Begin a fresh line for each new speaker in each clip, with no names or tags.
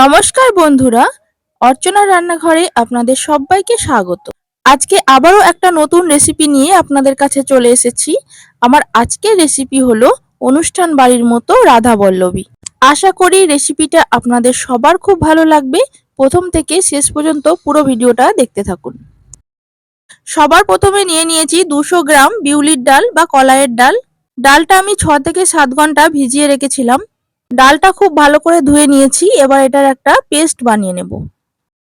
নমস্কার বন্ধুরা, অর্চনা রান্নাঘরে আপনাদের সবাইকে স্বাগত। আজকে আবারও একটা নতুন রেসিপি নিয়ে আপনাদের কাছে চলে এসেছি। আমার আজকের রেসিপি হলো অনুষ্ঠান বাড়ির মতো রাধা বল্লবী আশা করি রেসিপিটা আপনাদের সবার খুব ভালো লাগবে। প্রথম থেকে শেষ পর্যন্ত পুরো ভিডিওটা দেখতে থাকুন। সবার প্রথমে নিয়ে নিয়েছি দুশো গ্রাম বিউলির ডাল বা কলাইয়ের ডাল। ডালটা আমি ছ থেকে সাত ঘণ্টা ভিজিয়ে রেখেছিলাম। ডালটা খুব ভালো করে ধুয়ে নিয়েছি। এবার এটার একটা পেস্ট বানিয়ে নেব।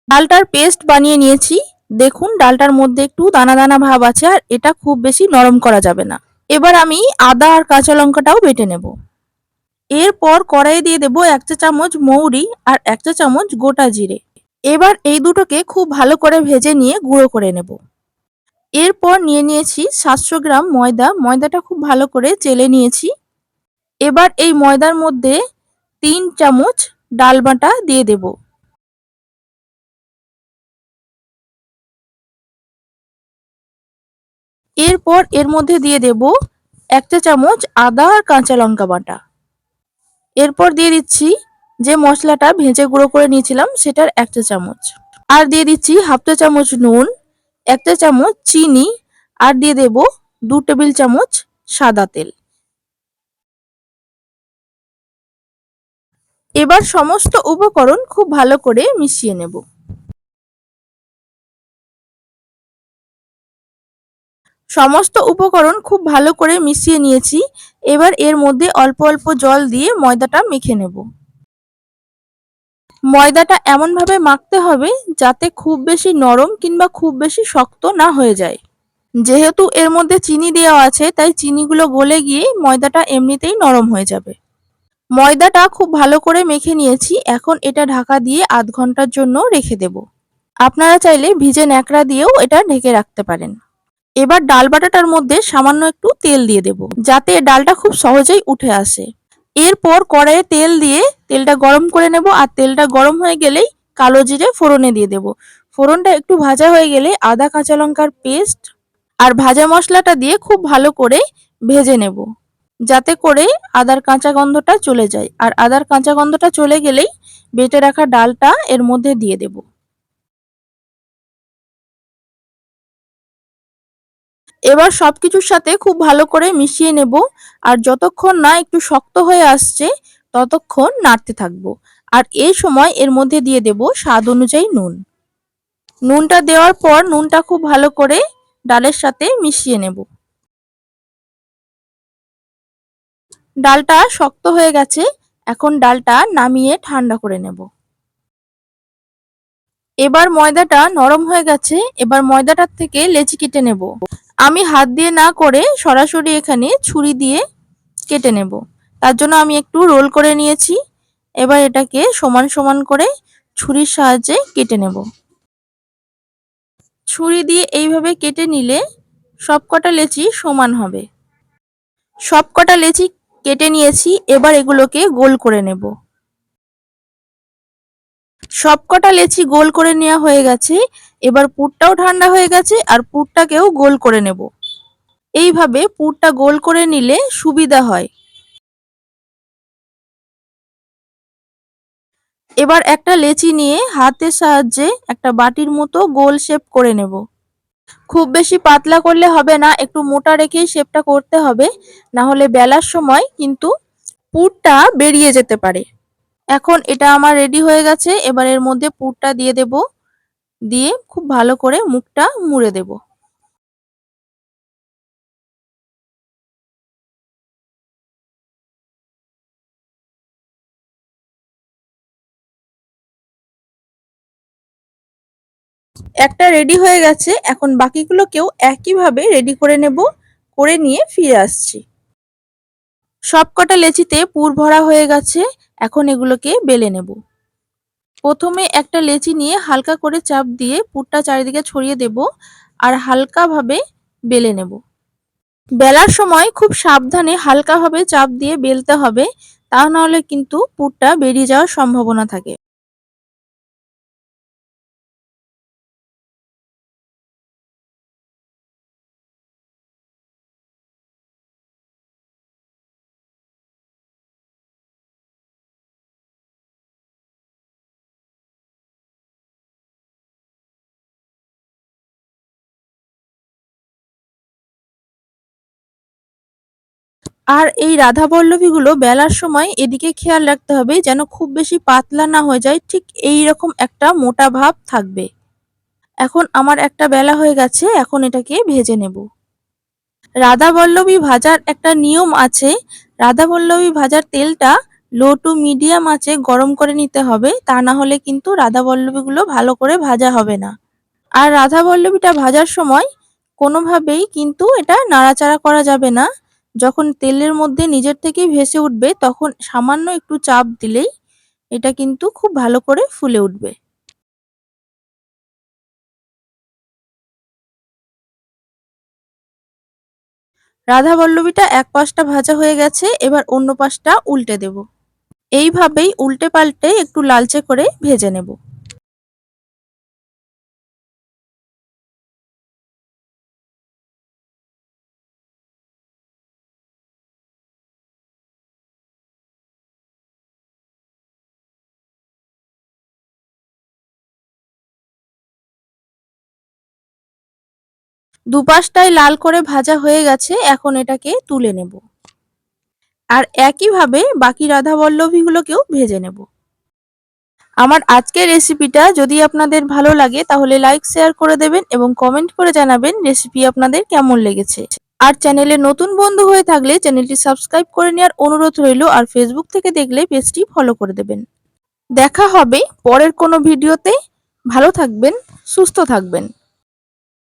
ডালটার পেস্ট বানিয়ে নিয়েছি। দেখুন, ডালটার মধ্যে একটু দানা দানা ভাব আছে আর এটা খুব বেশি নরম করা যাবে না। এবার আমি আদা আর কাঁচা লঙ্কাটাও বেটে নেব। এরপর কড়াই দিয়ে দেবো এক চা চামচ মৌরি আর এক চা চামচ গোটা জিরে। এবার এই দুটোকে খুব ভালো করে ভেজে নিয়ে গুঁড়ো করে নেব। এরপর নিয়ে নিয়েছি সাতশো গ্রাম ময়দা। ময়দাটা খুব ভালো করে চেলে নিয়েছি। এবার এই ময়দার মধ্যে তিন চামচ ডাল বাটা দিয়ে দেব। এরপর এর মধ্যে দিয়ে দেব এক চা চামচ আদা আর কাঁচা লঙ্কা বাটা। এরপর দিয়ে দিচ্ছি যে মশলাটা ভেজে গুঁড়ো করে নিয়েছিলাম সেটার এক চা চামচ। আর দিয়ে দিচ্ছি হাফ চা চামচ নুন, এক চা চামচ চিনি, আর দিয়ে দেব দু টেবিল চামচ সাদা তেল। এবার সমস্ত উপকরণ খুব ভালো করে মিশিয়ে নেব। সমস্ত উপকরণ খুব ভালো করে মিশিয়ে নিয়েছি। এবার এর মধ্যে অল্প অল্প জল দিয়ে ময়দাটা মেখে নেব। ময়দাটা এমনভাবে মাখতে হবে যাতে খুব বেশি নরম কিংবা খুব বেশি শক্ত না হয়ে যায়। যেহেতু এর মধ্যে চিনি দেওয়া আছে, তাই চিনিগুলো গলে গিয়ে ময়দাটা এমনিতেই নরম হয়ে যাবে। ময়দাটা খুব ভালো করে মেখে নিয়েছি। এখন এটা ঢাকা দিয়ে আধ ঘণ্টার জন্য রেখে দেব। আপনারা চাইলে ভিজে ন্যাকড়া দিয়েও এটা ঢেকে রাখতে পারেন। এবার ডাল বাটাটার মধ্যে সামান্য একটু তেল দিয়ে দেব, যাতে ডালটা খুব সহজেই উঠে আসে। এরপর কড়াইয়ে তেল দিয়ে তেলটা গরম করে নেব আর তেলটা গরম হয়ে গেলেই কালো জিরে ফোড়নে দিয়ে দেব। ফোড়নটা একটু ভাজা হয়ে গেলে আদা, কাঁচা লঙ্কার পেস্ট আর ভাজা মশলাটা দিয়ে খুব ভালো করে ভেজে নেব। যাতে করে আদার কাঁচা গন্ধটা চলে যায়। আর আদার কাঁচা গন্ধটা চলে গেলেই বেটে রাখা ডালটা এর মধ্যে দিয়ে দেব। এবার সব কিছুর সাথে খুব ভালো করে মিশিয়ে নেব। আর যতক্ষণ না একটু শক্ত হয়ে আসছে, ততক্ষণ নাড়তে থাকব। আর এই সময় এর মধ্যে দিয়ে দেব স্বাদ অনুযায়ী নুন। নুনটা দেওয়ার পর নুনটা খুব ভালো করে ডালের সাথে মিশিয়ে নেব। ডালটা শক্ত হয়ে গেছে, এখন ডালটা নামিয়ে ঠান্ডা করে নেব। এবার ময়দাটা নরম হয়ে গেছে, এবার ময়দাটার থেকে লেচি কেটে নেব। আমি হাত দিয়ে না করে সরাসরি এখানে ছুরি দিয়ে কেটে নেব। তার জন্য আমি একটু রোল করে নিয়েছি, এবার এটাকে সমান সমান করে ছুরির সাহায্যে কেটে নেব। ছুরি দিয়ে এইভাবে কেটে নিলে সব কটা লেচি সমান হবে। সব কটা লেচি কেটে নিয়েছি, এবার এগুলোকে গোল করে নেব। সবকটা লেচি গোল করে নেওয়া হয়ে গেছে, এবার পুরটাও ঠান্ডা হয়ে গেছে আর পুরটাকেও গোল করে নেব। এইভাবে পুরটা গোল করে নিলে সুবিধা হয়। এবার একটা লেচি নিয়ে হাতের সাহায্যে একটা বাটির মতো গোল শেপ করে নেব। খুব বেশি পাতলা করলে হবে না, একটু মোটা রেখেই শেপটা করতে হবে। না হলে বেলার সময় কিন্তু পুরটা বেরিয়ে যেতে পারে। এখন এটা আমার রেডি হয়ে গেছে, এবার এর মধ্যে পুরটা দিয়ে দেব। দিয়ে খুব ভালো করে মুখটা মুড়ে দেব। একটা রেডি হয়ে গেছে, এখন বাকিগুলোকেও একইভাবে রেডি করে নেব, করে নিয়ে ফিরে আসছি। সব কটা লেচিতে পুর ভরা হয়ে গেছে, এখন এগুলোকে বেলে নেব। প্রথমে একটা লেচি নিয়ে হালকা করে চাপ দিয়ে পুরটা চারিদিকে ছড়িয়ে দেব আর হালকাভাবে বেলে নেব। বেলার সময় খুব সাবধানে হালকাভাবে চাপ দিয়ে বেলতে হবে, তা নাহলে কিন্তু পুরটা বেরিয়ে যাওয়ার সম্ভাবনা থাকে। আর এই রাধা পল্লবীগুলো বেলার সময় এদিকে খেয়াল রাখতে হবে যেন খুব বেশি পাতলা না হয়ে যায়, ঠিক এই রকম একটা মোটা ভাব থাকবে। এখন আমার একটা বেলা হয়ে গেছে, এখন এটাকে ভেজে নেব। রাধা বল্লভী ভাজার একটা নিয়ম আছে রাধা বল্লভী ভাজার তেলটা লো টু মিডিয়াম আঁচে গরম করে নিতে হবে, তা না হলে কিন্তু রাধা বল্লভীগুলো ভালো করে ভাজা হবে না। আর রাধা বল্লভীটা ভাজার সময় কোনোভাবেই কিন্তু এটা নাড়াচাড়া করা যাবে না। যখন তেলের মধ্যে নিজের থেকেই ভেসে উঠবে, তখন সামান্য একটু চাপ দিলেই এটা কিন্তু খুব ভালো করে ফুলে উঠবে। রাধা বল্লবীটা এক পাশটা ভাজা হয়ে গেছে, এবার অন্য পাশটা উল্টে দেব। এইভাবেই উল্টে পাল্টে একটু লালচে করে ভেজে নেব। দুপাশটাই লাল করে ভাজা হয়ে গেছে, এখন এটাকে তুলে নেব। আর একইভাবে বাকি রাধা বল্লভীগুলোকেও ভেজে নেব। আমার আজকের রেসিপিটা যদি আপনাদের ভালো লাগে, তাহলে লাইক, শেয়ার করে দেবেন এবং কমেন্ট করে জানাবেন রেসিপি আপনাদের কেমন লেগেছে। আর চ্যানেলে নতুন বন্ধু হয়ে থাকলে চ্যানেলটি সাবস্ক্রাইব করে নেওয়ার অনুরোধ রইল, আর ফেসবুক থেকে দেখলে পেজটি ফলো করে দেবেন। দেখা হবে পরের কোনো ভিডিওতে। ভালো থাকবেন, সুস্থ থাকবেন।